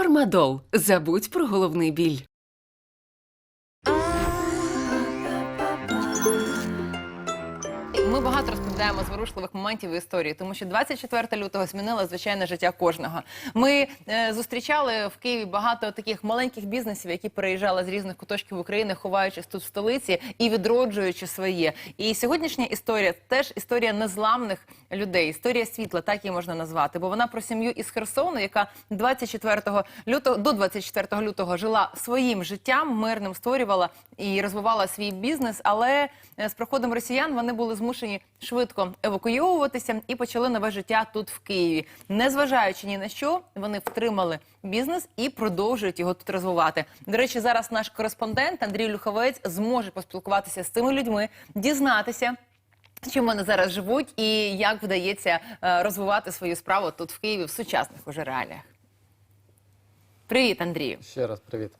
Фармадол. Забудь про головний біль. Ми багато розповідаємо зворушливих моментів і історії, тому що 24 лютого змінило звичайне життя кожного. Ми е, зустрічали в Києві багато таких маленьких бізнесів, які переїжджали з різних куточків України, ховаючись тут в столиці і відроджуючи своє. І сьогоднішня історія теж історія незламних людей, історія світла, так її можна назвати, бо вона про сім'ю із Херсону, яка 24 лютого до 24 лютого жила своїм життям, мирним створювала і розвивала свій бізнес, але е, з приходом росіян вони були змушені швидко евакуйовуватися і почали нове життя тут в Києві. Незважаючи ні на що, вони втримали бізнес і продовжують його тут розвивати. До речі, зараз наш кореспондент Андрій Люховець зможе поспілкуватися з цими людьми, дізнатися. Чим вони зараз живуть і як вдається е, розвивати свою справу тут в Києві в сучасних уже реаліях? Привіт, Андрію. Ще раз привіт.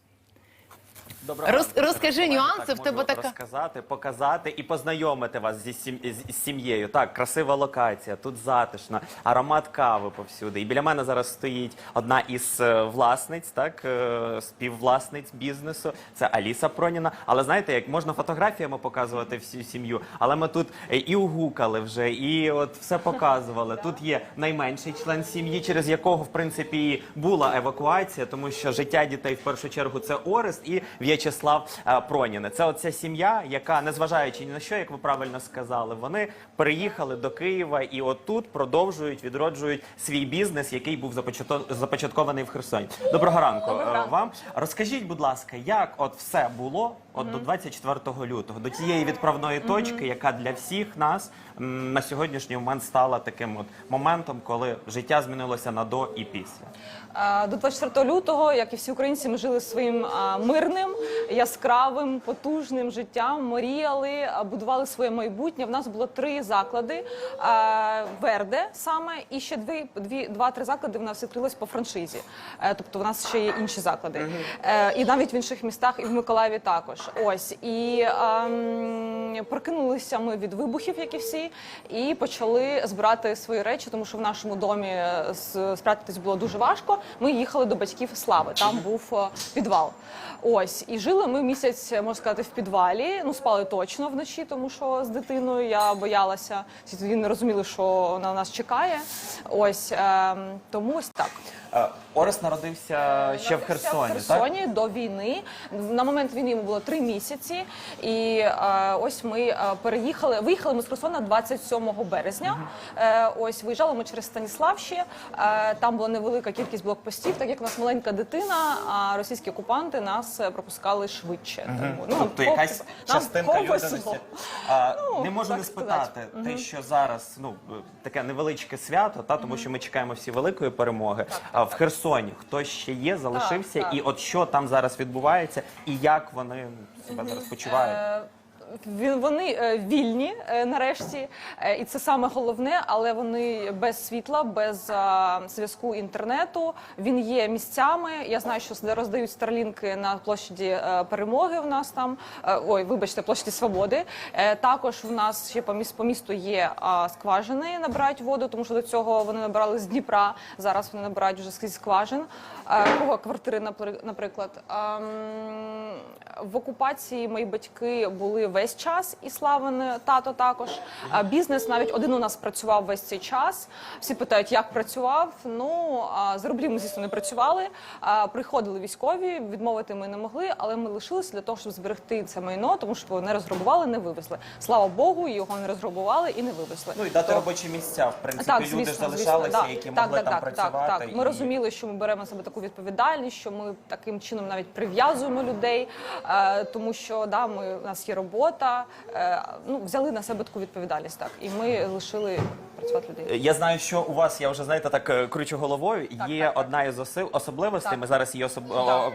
Доброго Роз- ранку. розкажи Так, нюанси, так, в тебе можу така- розказати, показати і познайомити вас зі сім... з- з сім'єю. Так, красива локація, тут затишно, аромат кави повсюди. І біля мене зараз стоїть одна із е, власниць, так е, співвласниць бізнесу. Це Аліса Проніна. Але знаєте, як можна фотографіями показувати всю сім'ю, але ми тут е, і угукали вже, і от все показували. Тут є найменший член сім'ї, через якого в принципі і була евакуація, тому що життя дітей в першу чергу це Орест і В'ячеслав е, Проніни. Це оця сім'я, яка, незважаючи ні на що, як ви правильно сказали, вони переїхали до Києва і отут продовжують відроджують свій бізнес, який був започаткований в Херсоні. Доброго ранку е, вам. Розкажіть, будь ласка, як от все було от до 24 лютого, до тієї відправної точки, яка для всіх нас м, на сьогоднішній момент стала таким от моментом, коли життя змінилося на до і після. А, До 24 лютого, як і всі українці, ми жили своїм а, мирним, яскравим, потужним життям. Мріяли, будували своє майбутнє. В нас було три заклади: а, Верде саме, і ще дві, дві два-три заклади в нас відкрилось по франшизі. Е, Тобто, в нас ще є інші заклади, Е, і навіть в інших містах, і в Миколаєві також. Ось і ем, прокинулися ми від вибухів, як і всі, і почали збирати свої речі, тому що в нашому домі е, спрятатись було дуже важко. Ми їхали до батьків Слави. Там був е, підвал. Ось і жили ми місяць, можна сказати, в підвалі. Ну спали точно вночі, тому що з дитиною я боялася. Всі тоді не розуміли, що на нас чекає. Ось ем, тому ось так. Е, Орест народився ще в Херсоні, в Херсоні до війни. На момент війни йому було три місяці, і е, ось ми е, переїхали. Виїхали ми з Херсона 27 березня. Е, ось виїжджали ми через Станіславщі. Там була невелика кількість блокпостів, так як у нас маленька дитина, а російські окупанти нас пропускали швидше. Тому, ну, Тобто якась частинка людяності. Ну, не можу не сказати. спитати те, що зараз ну таке невеличке свято, та тому що ми чекаємо всі великої перемоги. А в Херсоні хтось ще є, залишився, і от що там зараз відбувається, і як вони себе зараз почувають. Вони е, вільні е, нарешті, е, і це саме головне, але вони без світла, без зв'язку інтернету. Він є місцями. Я знаю, що роздають старлінки на площаді перемоги. В нас там ой, вибачте, площаді свободи. Також в нас ще по місту є скважини, набирають воду, тому що до цього вони набирали з Дніпра. Зараз вони набирають вже скрізь скважин. Кого квартири, напри- наприклад. Ем, В окупації мої батьки були весь час, і Славин тато також. Бізнес навіть один у нас працював весь цей час. Всі питають, як працював. Ну за рублі ми, звісно, не працювали. Приходили військові, відмовити ми не могли, але ми лишилися для того, щоб зберегти це майно, тому що його не розграбували, не вивезли. Слава Богу, його не розграбували і не вивезли. Ну і дати То- робочі місця. В принципі, так, люди ж залишалися, звісно, які так, могли так, там так, працювати. Так, так. Ми і- розуміли, що ми беремо на себе таку відповідальність, що ми таким чином навіть прив'язуємо людей, е, тому що да, ми, у нас є робота. Е, ну, взяли на себе таку відповідальність, так, і ми лишили працювати людей. Я знаю, що у вас, я вже знаєте, так е, кручу головою. є так, так. одна із особливостей. Так. Ми зараз її особ...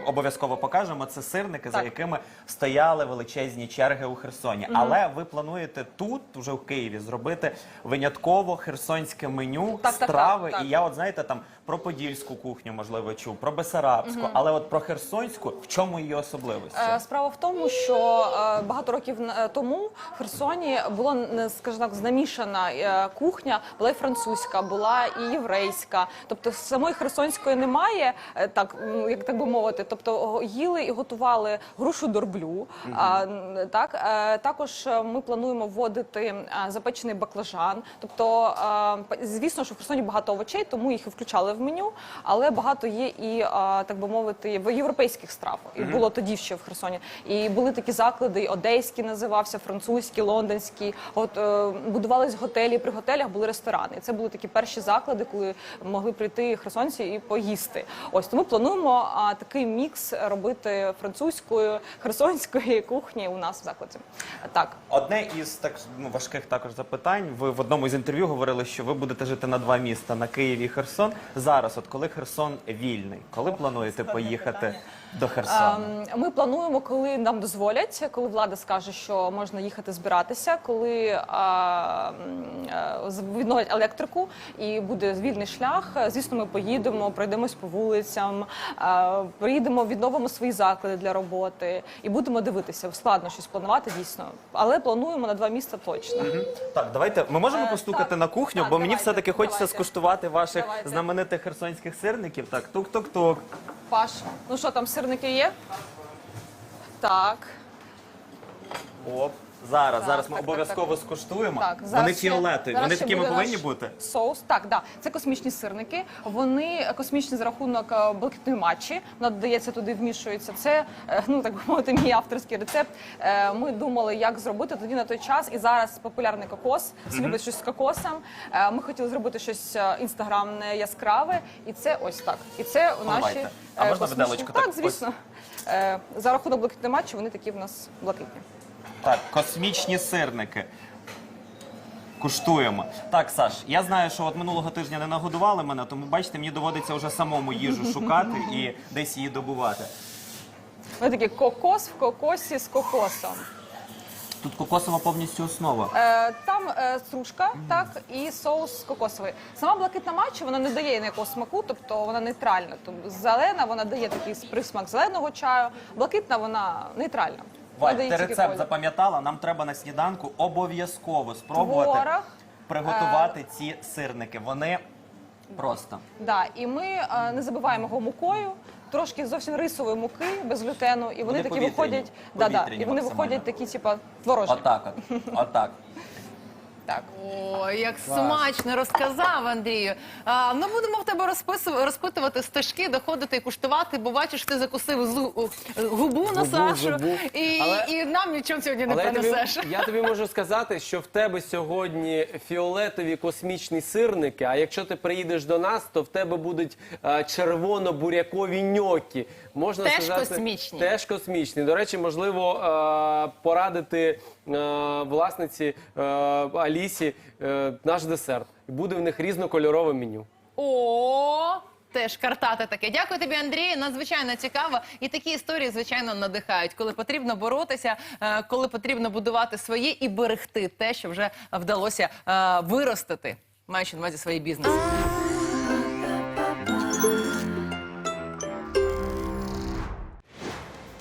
обов'язково покажемо. Це сирники, за якими стояли величезні черги у Херсоні. Але ви плануєте тут, вже в Києві, зробити винятково херсонське меню, Так, так, страви. так, так. І я, от знаєте, там про подільську кухню, можливо, чув, про бесарабську, але от про херсонську, в чому її особливості? Е, Справа в тому, що е, багато років е, тому в Херсоні була, не, скажімо так, знамішана е, кухня була і французька, була і єврейська. Тобто самої херсонської немає, е, так як так би мовити. Тобто їли і готували грушу дорблю. А, так також ми плануємо вводити запечений баклажан. Тобто, звісно, що в Херсоні багато овочей, тому їх і включали в меню. Але багато є і так би мовити в європейських страв. І було тоді ще в Херсоні. І були такі заклади, і одеський називався, французький, лондонський. От е, будувались готелі. При готелях були ресторани. Це були такі перші заклади, коли могли прийти херсонці і поїсти. Ось тому плануємо а, такий мікс робити французької, херсонської кухні у нас в закладі. Так. Одне із так ну, важких також запитань. Ви в одному із інтерв'ю говорили, що ви будете жити на два міста на Києві і Херсон. Зараз, от коли Херсон вільний, коли плануєте поїхати до Херсону? Ем, Ми плануємо, коли нам дозволять, коли влада скаже, що можна їхати збиратися, коли е, з- відновлять електрику і буде вільний шлях. е, Звісно, ми поїдемо, пройдемось по вулицям, е, приїдемо, відновимо свої заклади для роботи і будемо дивитися. Складно щось планувати дійсно, але плануємо на два міста точно. Так, давайте ми можемо Е, постукати так. на кухню, Так, бо мені все-таки хочеться давайте. скуштувати ваших Давайте. знаменитих херсонських сирників. Так, тук-тук-тук. Паш, ну що там, сирники є? Так. Оп. Зараз, Так, зараз ми так, обов'язково скуштуємо. Так, зараз Вони ще- фіолетові, зараз вони ще такими буде повинні наш бути. Соус, так, да. Це космічні сирники. Вони космічні за рахунок е, блакитної матчі. Вона додається туди, вмішується. Це е, ну так би мовити, мій авторський рецепт. Е, Ми думали, як зробити тоді на той час. І зараз популярний кокос. Всі люблять щось з кокосом. Е, Ми хотіли зробити щось е, інстаграмне яскраве, і це ось так. І це у наші Давайте. А е, можна космічні- виделочку так Так, звісно. Е, За рахунок блакитної матчі вони такі в нас блакитні. Так, космічні сирники. Куштуємо. Так, Саш, я знаю, що от минулого тижня не нагодували мене, тому бачите, мені доводиться вже самому їжу шукати і десь її добувати. Вони такі кокос в кокосі з кокосом. Тут кокосова повністю основа. Е, там е, стружка, так, і соус кокосовий. Сама блакитна матча вона не дає ніякого смаку, тобто вона нейтральна. Тобто зелена вона дає такий присмак зеленого чаю, блакитна вона нейтральна. Валь, ти рецепт запам'ятала. Нам треба на сніданку обов'язково спробувати Творог. приготувати ці сирники. Вони просто. Да, і ми е, не забиваємо його мукою. Трошки зовсім рисової муки без глютену, і вони, Вони такі повітряні, виходять, да, да, повітряні і вони максимально. виходять такі, типа творожні. Отак от. Отак. Так. О, як смачно розказав Андрію. А, ну будемо в тебе розпису- розпитувати стежки, доходити і куштувати, бо бачиш, ти закусив зу- губу на Губу, Сашу, зубу. і, Але- і нам нічого сьогодні не Але я тобі, принесеш. я тобі можу сказати, що в тебе сьогодні фіолетові космічні сирники. А якщо ти приїдеш до нас, то в тебе будуть е, червоно-бурякові ньокі. Можна Теж сказати, космічні. Теж космічні. До речі, можливо е, порадити власниці е, Алісі е, наш десерт. Буде в них різнокольорове меню. О, теж картати таке. Дякую тобі, Андрію. Надзвичайно цікаво. І такі історії, звичайно, надихають, коли потрібно боротися, е, коли потрібно будувати своє і берегти те, що вже вдалося е, виростити, маючи на увазі свої бізнеси.